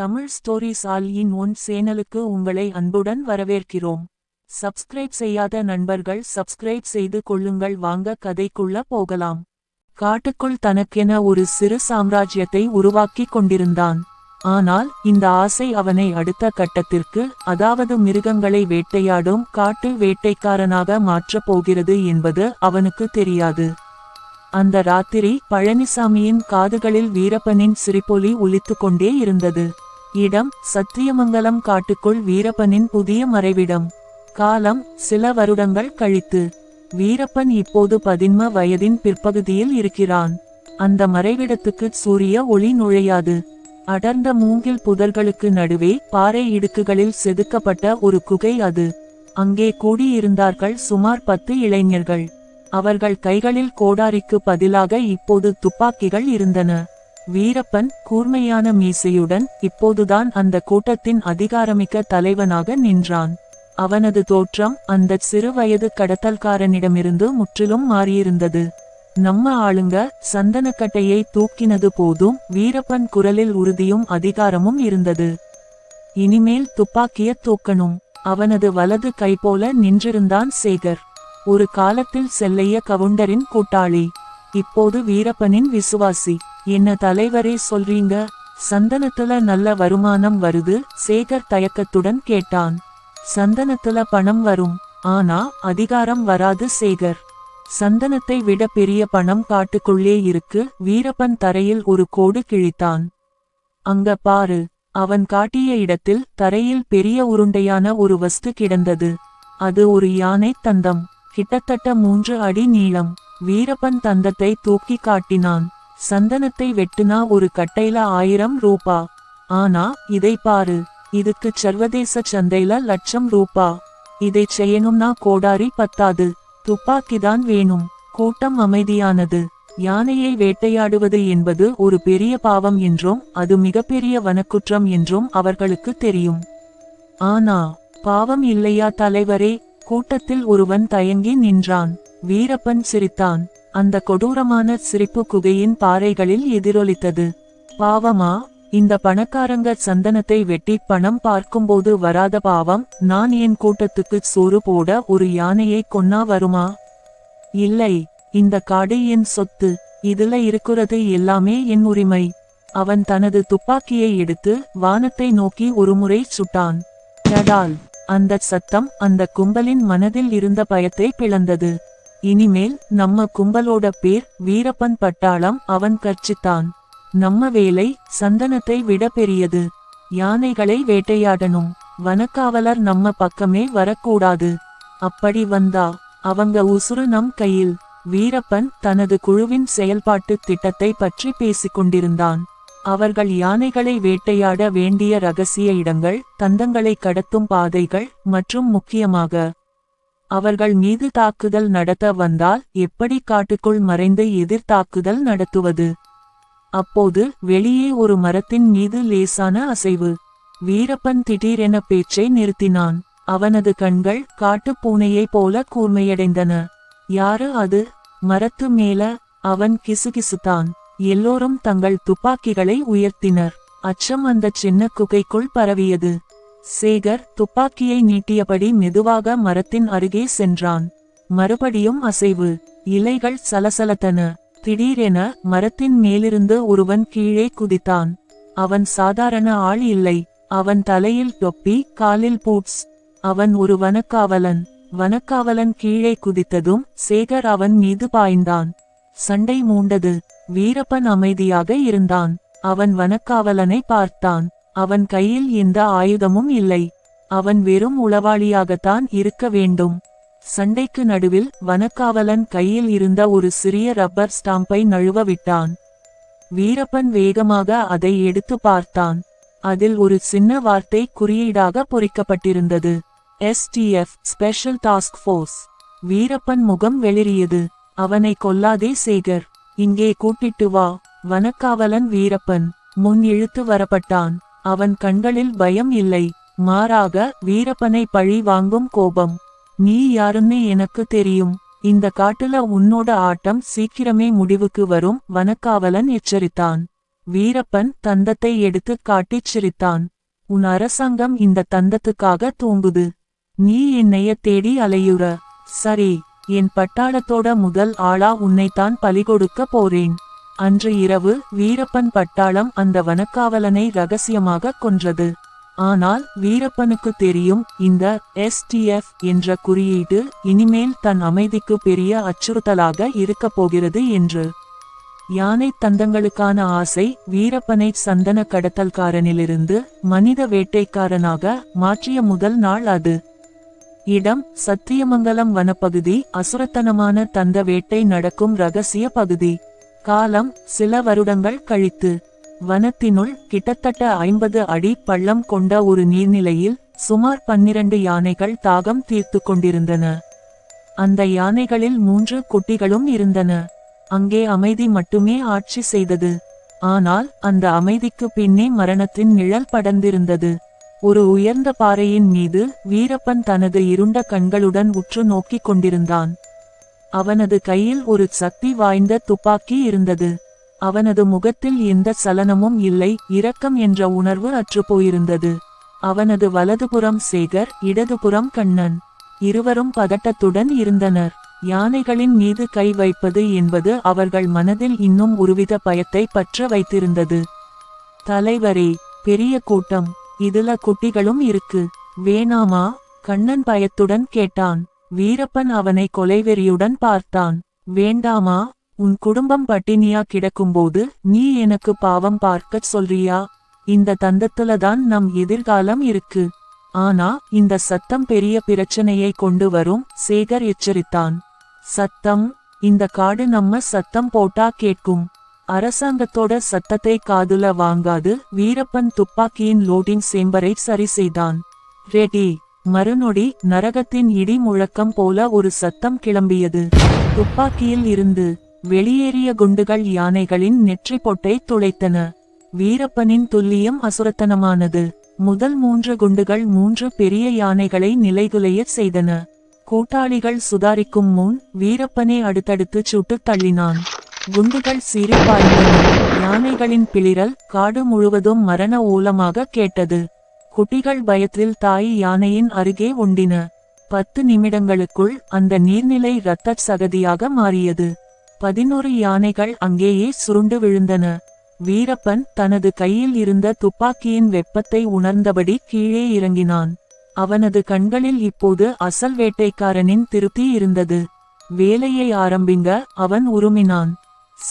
Tamil stories all in one சேனலுக்கு உங்களை அன்புடன் வரவேற்கிறோம். சப்ஸ்கிரைப் செய்யாத நண்பர்கள் சப்ஸ்கிரைப் செய்து கொள்ளுங்கள். வாங்க கதைக்குள்ள போகலாம். காட்டுக்குள் தனக்கென ஒரு சிறு சாம்ராஜ்யத்தை உருவாக்கிக் கொண்டிருந்தான். ஆனால் இந்த ஆசை அவனை அடுத்த கட்டத்திற்கு அதாவது மிருகங்களை வேட்டையாடும் காட்டு வேட்டைக்காரனாக மாற்றப் போகிறது என்பது அவனுக்கு தெரியாது. அந்த ராத்திரி பழனிசாமியின் காதுகளில் வீரப்பனின் சிரிப்பொலி ஒலித்து கொண்டே இருந்தது. இடம் சத்தியமங்கலம் காட்டுக்குள் வீரப்பனின் புதிய மறைவிடம். காலம் சில வருடங்கள் கழித்து. வீரப்பன் இப்போது பதின்ம வயதின் பிற்பகுதியில் இருக்கிறான். அந்த மறைவிடத்துக்கு சூரிய ஒளி நுழையாது. அடர்ந்த மூங்கில் புதர்களுக்கு நடுவே பாறை இடுக்குகளில் செதுக்கப்பட்ட ஒரு குகை அது. அங்கே கூடியிருந்தார்கள் சுமார் பத்து இளைஞர்கள். அவர்கள் கைகளில் கோடாரிக்கு பதிலாக இப்போது துப்பாக்கிகள் இருந்தன. வீரப்பன் கூர்மையான மீசையுடன் இப்போதுதான் அந்த கூட்டத்தின் அதிகாரமிக்க தலைவனாக நின்றான். அவனது தோற்றம் அந்த சிறு வயது கடத்தல்காரனிடமிருந்து முற்றிலும் மாறியிருந்தது. நம்ம ஆளுங்க சந்தனக்கட்டையை தூக்கினது போதும் வீரப்பன் குரலில் உறுதியும் அதிகாரமும் இருந்தது. இனிமேல் துப்பாக்கிய தூக்கணும். அவனது வலது கை போல நின்றிருந்தான் சேகர். ஒரு காலத்தில் செல்லைய கவுண்டரின் கூட்டாளி. இப்போது வீரப்பனின் விசுவாசி. என்ன தலைவரே சொல்றீங்க? சந்தனத்துல நல்ல வருமானம் வருது சேகர் தயக்கத்துடன் கேட்டான். சந்தனத்துல பணம் வரும் ஆனா அதிகாரம் வராது சேகர். சந்தனத்தை விட பெரிய பணம் காட்டுக்குள்ளே இருக்கு வீரப்பன் தரையில் ஒரு கோடு கிழித்தான். அங்க பாரு அவன் காட்டிய இடத்தில் தரையில் பெரிய உருண்டையான ஒரு வஸ்து கிடந்தது. அது ஒரு யானை தந்தம் கிட்டத்தட்ட மூன்று அடி நீளம். வீரப்பன் தந்தத்தை தூக்கி காட்டினான். சந்தனத்தை வெட்டுனா ஒரு கட்டையில ஆயிரம் ரூபா. ஆனா இதை பாரு. இதுக்கு சர்வதேச சந்தையில லட்சம் ரூபா. இதை செய்யணும்னா கோடாரி பத்தாது. துப்பாக்கிதான் வேணும். கூட்டம் அமைதியானது. யானையை வேட்டையாடுவது என்பது ஒரு பெரிய பாவம் என்றும் அது மிகப்பெரிய வனக்குற்றம் என்றும் அவர்களுக்கு தெரியும். ஆனா பாவம் இல்லையா தலைவரே? கூட்டத்தில் ஒருவன் தயங்கி நின்றான். வீரப்பன் சிரித்தான். அந்த கொடூரமான சிரிப்பு குகையின் பாறைகளில் எதிரொலித்தது. பாவமா? இந்த பணக்காரங்க சந்தனத்தை வெட்டி பணம் பார்க்கும்போது வராத பாவம். நான் என் கூட்டத்துக்கு சோறு போட ஒரு யானையை கொன்னா வருமா? இல்லை. இந்த காடு என் சொத்து. இதுல இருக்கிறது எல்லாமே என் உரிமை அவன் தனது துப்பாக்கியை எடுத்து வானத்தை நோக்கி ஒருமுறை சுட்டான். டடால் அந்த சத்தம் அந்த கும்பலின் மனதில் இருந்த பயத்தை பிளந்தது. இனிமேல் நம்ம கும்பலோட பேர் வீரப்பன் பட்டாளம் அவன் கர்ச்சித்தான் நம்ம வேலை சந்தனத்தை விட பெரியது. யானைகளை வேட்டையாடணும். வனக்காவலர் நம்ம பக்கமே வரக்கூடாது. அப்படி வந்தா அவங்க உசுறு நம் கையில். வீரப்பன் தனது குழுவின் செயல்பாட்டு திட்டத்தை பற்றி பேசிக் கொண்டிருந்தான் அவர்கள் யானைகளை வேட்டையாட வேண்டிய ரகசிய இடங்கள் தந்தங்களை கடத்தும் பாதைகள் மற்றும் முக்கியமாக அவர்கள் மீது தாக்குதல் நடத்த வந்தால் எப்படி காட்டுக்குள் மறைந்து எதிர் தாக்குதல் நடத்துவது? அப்போது வெளியே ஒரு மரத்தின் மீது லேசான அசைவு. வீரப்பன் திடீரென பேச்சை நிறுத்தினான். அவனது கண்கள் காட்டுப் பூனையைப் போல கூர்மையடைந்தன. யாரு அது? மரத்து மேல அவன் கிசுகிசுத்தான். எல்லோரும் தங்கள் துப்பாக்கிகளை உயர்த்தினர். அச்சம் அந்த சின்ன குகைக்குள் பரவியது. சேகர் துப்பாக்கியை நீட்டியபடி மெதுவாக மரத்தின் அருகே சென்றான். மறுபடியும் அசைவு. இலைகள் சலசலத்தன. திடீரென மரத்தின் மேலிருந்து ஒருவன் கீழே குதித்தான். அவன் சாதாரண ஆள் இல்லை. அவன் தலையில் தொப்பி காலில் பூட்ஸ். அவன் ஒரு வனக்காவலன். வனக்காவலன் கீழே குதித்ததும் சேகர் அவன் மீது பாய்ந்தான். சண்டை மூண்டது. வீரப்பன் அமைதியாக இருந்தான். அவன் வனக்காவலனை பார்த்தான். அவன் கையில் எந்த ஆயுதமும் இல்லை. அவன் வெறும் உளவாளியாகத்தான் இருக்க வேண்டும். சண்டைக்கு நடுவில் வனக்காவலன் கையில் இருந்த ஒரு சிறிய ரப்பர் ஸ்டாம்பை நழுவ விட்டான். வீரப்பன் வேகமாக அதை எடுத்து பார்த்தான். அதில் ஒரு சின்ன வார்த்தை குறியீடாக பொறிக்கப்பட்டிருந்தது. STF special task force Veerappan முகம் வெளிரியது அவனை கொல்லாதே சேகர். இங்கே கூட்டிட்டு வா. வனக்காவலன் வீரப்பன் முன் இழுத்து வரப்பட்டான். அவன் கண்களில் பயம் இல்லை. மாறாக வீரப்பனை பழி வாங்கும் கோபம். நீ யாருன்னு எனக்கு தெரியும். இந்த காட்டுல உன்னோட ஆட்டம் சீக்கிரமே முடிவுக்கு வரும் வனக்காவலன் எச்சரித்தான். வீரப்பன் தந்தத்தை எடுத்துக் காட்டிச் சிரித்தான். உன் அரசாங்கம் இந்த தந்தத்துக்காக தூங்குது. நீ என்னைய தேடி அலையுற. சரி. என் பட்டாளத்தோட முதல் ஆளா உன்னைத்தான் பலிகொடுக்க போறேன். அன்று இரவு வீரப்பன் பட்டாளம் அந்த வனக்காவலனை ரகசியமாக கொன்றது. ஆனால் வீரப்பனுக்கு தெரியும் இந்த எஸ்டிஎஃப் என்ற குறியீடு இனிமேல் தன் அமைதிக்கு பெரிய அச்சுறுத்தலாக இருக்கப் போகிறது என்று. யானை தந்தங்களுக்கான ஆசை வீரப்பனை சந்தன கடத்தல்காரனிலிருந்து மனித வேட்டைக்காரனாக மாற்றிய முதல் நாள் அது. இடம் சத்தியமங்கலம் வனப்பகுதி அசுரத்தனமான தந்த வேட்டை நடக்கும் ரகசிய பகுதி. காலம் சில வருடங்கள் கழித்து. வனத்தினுள் கிட்டத்தட்ட ஐம்பது அடி பள்ளம் கொண்ட ஒரு நீர்நிலையில் சுமார் பன்னிரண்டு யானைகள் தாகம் தீர்த்து கொண்டிருந்தன. அந்த யானைகளில் மூன்று குட்டிகளும் இருந்தன. அங்கே அமைதி மட்டுமே ஆட்சி செய்தது. ஆனால் அந்த அமைதிக்கு பின்னே மரணத்தின் நிழல் படர்ந்திருந்தது. ஒரு உயர்ந்த பாறையின் மீது வீரப்பன் தனது இருண்ட கண்களுடன் உற்று நோக்கிக் கொண்டிருந்தான். அவனது கையில் ஒரு சக்தி வாய்ந்த துப்பாக்கி இருந்தது. அவனது முகத்தில் எந்த சலனமும் இல்லை இரக்கம் என்ற உணர்வு அற்றுப்போயிருந்தது அவனது வலதுபுறம் சேகர் இடதுபுறம் கண்ணன். இருவரும் பதட்டத்துடன் இருந்தனர். யானைகளின் மீது கை வைப்பது என்பது அவர்கள் மனதில் இன்னும் ஒருவித பயத்தை பற்ற வைத்திருந்தது. தலைவரே பெரிய கூட்டம். இதுல குட்டிகளும் இருக்கு. வேணாமா? கண்ணன் பயத்துடன் கேட்டான். வீரப்பன் அவனை கொலைவெறியுடன் பார்த்தான். வேண்டாமா? உன் குடும்பம் பட்டினியா கிடக்கும்போது நீ எனக்கு பாவம் பார்க்கச் சொல்றியா? இந்த தந்தத்துல தான் நம் எதிர்காலம் இருக்கு. ஆனா இந்த சத்தம் பெரிய பிரச்சனையை கொண்டு வரும் சேகர் எச்சரித்தான். சத்தம்? இந்த காடு நம்ம சத்தம் போட்டா கேட்கும். அரசாங்கத்தோட சத்தத்தை காதுல வாங்காது வீரப்பன் துப்பாக்கியின் லோடிங் சேம்பரை சரி செய்தான். ரெடி மறுநொடி நரகத்தின் இடி முழக்கம் போல ஒரு சத்தம் கிளம்பியது. துப்பாக்கியில் இருந்து வெளியேறிய குண்டுகள் யானைகளின் நெற்றி பொட்டை துளைத்தன. வீரப்பனின் துல்லியம் அசுரத்தனமானது. முதல் மூன்று குண்டுகள் மூன்று பெரிய யானைகளை நிலைகுலையச் செய்தன. கூட்டாளிகள் சுதாரிக்கும் முன் வீரப்பனே அடுத்தடுத்து சுட்டுத் தள்ளினான். குண்டுகள் சீறி பாய்ந்தன யானைகளின் பிளிரல் காடு முழுவதும் மரண ஓலமாக கேட்டது. குட்டிகள் பயத்தில் தாய் யானையின் அருகே உண்டின பத்து நிமிடங்களுக்குள் அந்த நீர்நிலை இரத்தச் சகதியாக மாறியது. பதினொரு யானைகள் அங்கேயே சுருண்டு விழுந்தன. வீரப்பன் தனது கையில் இருந்த துப்பாக்கியின் வெப்பத்தை உணர்ந்தபடி கீழே இறங்கினான். அவனது கண்களில் இப்போது அசல் வேட்டைக்காரனின் திருப்தி இருந்தது. வேலையை ஆரம்பிங்க அவன் உருமினான்.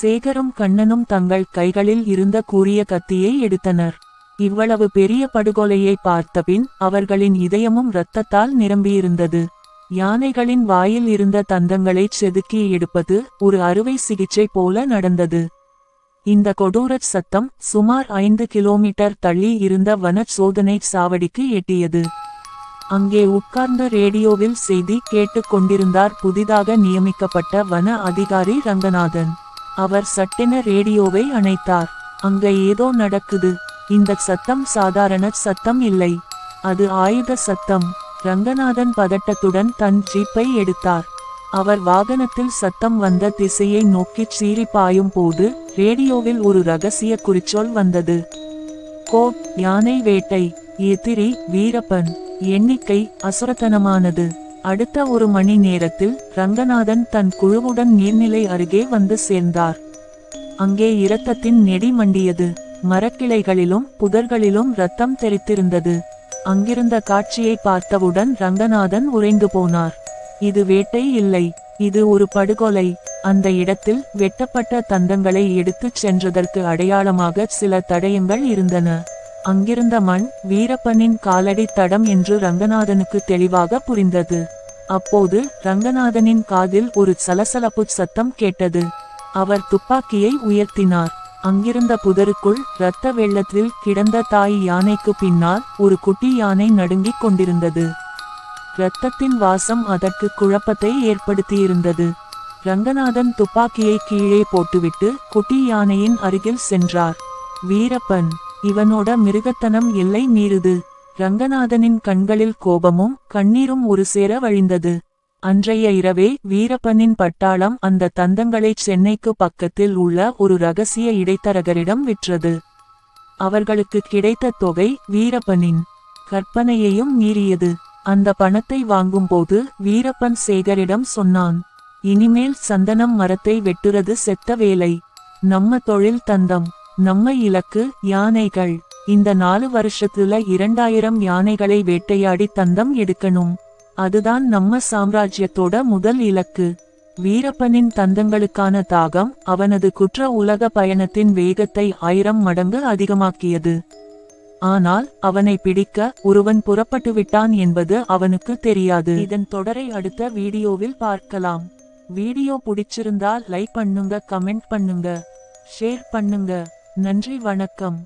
சேகரும் கண்ணனும் தங்கள் கைகளில் இருந்த கூறிய கத்தியை எடுத்தனர். இவ்வளவு பெரிய படுகொலையை பார்த்தபின் அவர்களின் இதயமும் இரத்தத்தால் நிரம்பியிருந்தது. யானைகளின் வாயில் இருந்த தந்தங்களைச் செதுக்கி எடுப்பது ஒரு அறுவை சிகிச்சை போல நடந்தது. இந்த கொடூரச் சத்தம் சுமார் ஐந்து கிலோமீட்டர் தள்ளி இருந்த வன சோதனை சாவடிக்கு எட்டியது. அங்கே உட்கார்ந்த ரேடியோவில் செய்தி கேட்டுக் கொண்டிருந்தார் புதிதாக நியமிக்கப்பட்ட வன அதிகாரி ரங்கநாதன். அவர் சட்டென ரேடியோவை அணைத்தார். அங்க ஏதோ நடக்குது. இந்த சத்தம் சாதாரண சத்தம் இல்லை. அது ஆயுத சத்தம். ரங்கநாதன் பதட்டத்துடன் தன் ஜீப்பை எடுத்தார். அவர் வாகனத்தில் சத்தம் வந்த திசையை நோக்கிச் சீறி பாயும் போது ரேடியோவில் ஒரு ரகசிய குறிச்சொல் வந்தது. கோட் யானை வேட்டை. எதிரி வீரப்பன். எண்ணிக்கை அசுரத்தனமானது. அடுத்த ஒரு மணி நேரத்தில் ரங்கநாதன் தன் குழுவுடன் நீர்நிலை அருகே வந்து சேர்ந்தார். அங்கே இரத்தத்தின் நெடி மண்டியது மரக்கிளைகளிலும் புதர்களிலும் ரத்தம் தெரித்திருந்தது அங்கிருந்த காட்சியை பார்த்தவுடன் ரங்கநாதன் உறைந்து போனார். இது வேட்டை இல்லை இது ஒரு படுகொலை. அந்த இடத்தில் வெட்டப்பட்ட தந்தங்களை எடுத்துச் சென்றதற்கு அடையாளமாக சில தடயங்கள் இருந்தன. அங்கிருந்த மண் வீரப்பனின் காலடி தடம் என்று ரங்கநாதனுக்கு தெளிவாக புரிந்தது. அப்போது ரங்கநாதனின் காதில் ஒரு சலசலப்பு சத்தம் கேட்டது. அவர் துப்பாக்கியை உயர்த்தினார். அங்கிருந்த புதருக்குள் இரத்த வெள்ளத்தில் கிடந்த தாய் யானைக்கு பின்னால் ஒரு குட்டி யானை நடுங்கிக் கொண்டிருந்தது. இரத்தத்தின் வாசம் அதற்கு குழப்பத்தை ஏற்படுத்தியிருந்தது. ரங்கநாதன் துப்பாக்கியை கீழே போட்டுவிட்டு குட்டி யானையின் அருகில் சென்றார். வீரப்பன் இவனோட மிருகத்தனம் எல்லை மீறுது. ரங்கநாதனின் கண்களில் கோபமும் கண்ணீரும் ஒரு சேர வழிந்தது. அன்றைய இரவே வீரப்பனின் பட்டாளம் அந்த தந்தங்களைச் சென்னைக்கு பக்கத்தில் உள்ள ஒரு ரகசிய இடைத்தரகரிடம் விற்றது. அவர்களுக்கு கிடைத்த தொகை வீரப்பனின் கற்பனையையும் மீறியது. அந்த பணத்தை வாங்கும்போது வீரப்பன் சேகரிடம் சொன்னான் இனிமேல் சந்தனம் மரத்தை வெட்டுறது செத்த வேலை. நம்ம தொழில் தந்தம். நம்ம இலக்கு யானைகள். இந்த நாலு வருஷத்துல இரண்டாயிரம் யானைகளை வேட்டையாடி தந்தம் எடுக்கணும். அதுதான் நம்ம சாம்ராஜ்யத்தோட முதல் இலக்கு. வீரப்பனின் தந்தங்களுக்கான தாகம் அவனது குற்ற உலக பயணத்தின் வேகத்தை ஆயிரம் மடங்கு அதிகமாக்கியது. ஆனால் அவனை பிடிக்க ஒருவன் புறப்பட்டு விட்டான் என்பது அவனுக்கு தெரியாது. இதன் தொடரை அடுத்த வீடியோவில் பார்க்கலாம். வீடியோ பிடிச்சிருந்தா லைக் பண்ணுங்க கமெண்ட் பண்ணுங்க ஷேர் பண்ணுங்க. நன்றி வணக்கம்.